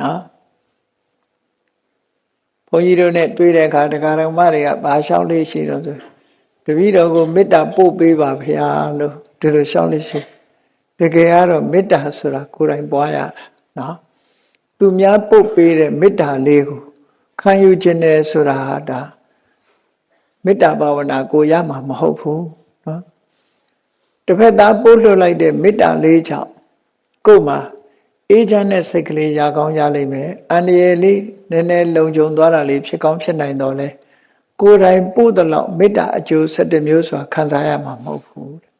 နော်ဘုန်းကြီးတို့နဲ့တွေ့တဲ့အခါတရားတော်မတွေကဘာလျှောက်လေးရှိတော့ဆိုတပည့်တော်ကိုမေတ္တာပို့ပေးပါဗျာလို့ဒီလိုလျှောက်လေးရှိတကယ်ကတော့မေတ္တာဆိုတာကိုယ်တိုင်ပွားရတာနော်သူများပို့ပေးတဲ့မေတ္တာလေးကိုခံယူခြင်းနဲ့ဆိုတာဟာဒါမေတ္တာဘာဝနာကိုရမှာမဟုတ်ဘူးနော်တစ်ဖက်သားပို့လွှတ်လိုက်တဲ့မေတ္တာလေးကြောင့်ကိုယ်မှာ အေးချမ်းတဲ့စိတ်ကလေးရကောင်းရလိမ့်မယ်အန္တရာယ်လေးနည်းနည်းလုံခြုံသွားတာလေးဖြစ်ကောင်းဖြစ်နိုင်တော့လဲကိုယ်တိုင်ပို့တဲ့လောက်မေတ္တာအကျိုး7မျိုးဆိုတာခံစားရမှာမဟုတ်ဘူးတဲ့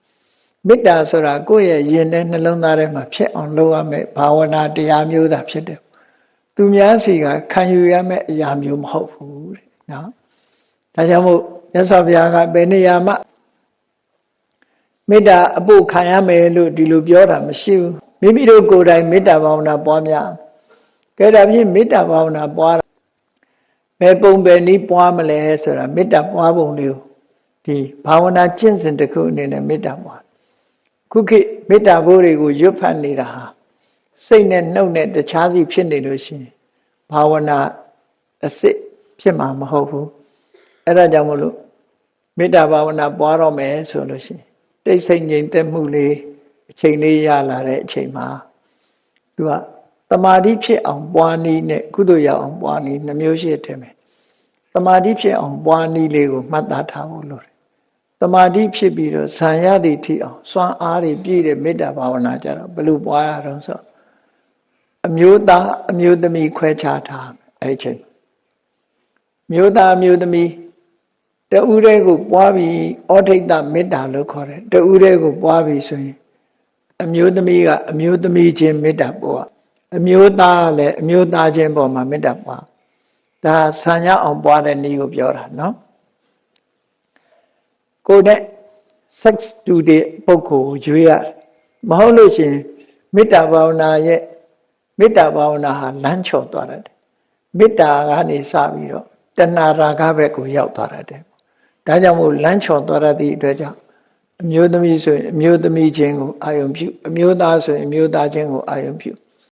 မေတ္တာဆိုတာကိုယ့်ရဲ့ယင်တဲ့နှလုံးသားထဲမှာဖြစ်အောင်လုပ်ရမယ်ဘာဝနာတရားမျိုးသာဖြစ်တယ်သူများစီကခံယူရမယ့်အရာမျိုးမဟုတ်ဘူးတဲ့နော်ဒါကြောင့်မို့မြတ်စွာဘုရားကဘယ်နေရာမှာမေတ္တာအဖို့ခံရမယ်လို့ဒီလိုပြောတာမရှိဘူး မိမိတို့ကိုယ်တိုင်မေတ္တာဘာဝနာပွားများကဲဒါဖြင့်မေတ္တာဘာဝနာပွားဘယ်ပုံပဲနည်းပွားမလဲဆိုတာမေတ္တာပွားပုံလေးကိုဒီဘာဝနာကျင့်စဉ်တစ်ခုအနေနဲ့မေတ္တာပွားခုခေတ်မေတ္တာဘိုးတွေကိုရွတ်ဖတ်နေတာဟာစိတ်နဲ့နှုတ်နဲ့တခြားစီဖြစ်နေလို့ရှိရင်ဘာဝနာအစစ်ဖြစ်မှာမဟုတ်ဘူးအဲ့ဒါကြောင့်မလို့မေတ္တာဘာဝနာပွားတော့မယ်ဆိုလို့ရှိရင်တိတ်ဆိတ်ငြိမ်သက်မှုလေး အချိန်လေးရလာတဲ့အချိန်မှာသူကတမာတိဖြစ်အောင်ပွားနည်းနဲ့ကုသိုလ်ရအောင်ပွားနည်းနှမျိုးရှိတယ်မယ်တမာတိဖြစ်အောင်ပွားနည်းလေးကိုမှတ်သားထားဖို့လိုတယ်တမာတိဖြစ်ပြီးတော့ဇံရသည်ထိအောင်စွမ်းအားတွေပြည့်တဲ့မေတ္တာဘာဝနာကြတော့ဘယ်လိုပွားရအောင်ဆိုအမျိုးသားအမျိုးသမီးခွဲခြားထားအဲ့ဒီချိန်မျိုးသားအမျိုးသမီးတဦးတည်းကိုပွားပြီးဩထိတ်တမေတ္တာလို့ခေါ်တယ်တဦးတည်းကိုပွားပြီးဆိုရင် အမျိုးသမီးကအမျိုးသမီးချင်းမေတ္တာပွားအမျိုးသားကလည်းအမျိုးသားချင်းပေါ်မှာမေတ္တာပွားဒါဆံရအောင်ပွားတဲ့နည်းကိုပြောတာနော်ကိုယ်နဲ့ sex တူတဲ့ပုဂ္ဂိုလ်ကိုရွေးရမဟုတ်လို့ရှိရင်မေတ္တာဘာဝနာရဲ့မေတ္တာဘာဝနာဟာလမ်းချော်သွားတယ်မေတ္တာကနေစပြီးတော့တဏှာရာဂဘက်ကိုရောက်သွားတယ်ဒါကြောင့်မို့လမ်းချော်သွားတဲ့အတွက်ကြောင့် အမျိုးသမီးဆိုရင်အမျိုးသမီးချင်းကိုအာယုံပြုအမျိုးသားဆိုရင်အမျိုးသားချင်းကိုအာယုံပြု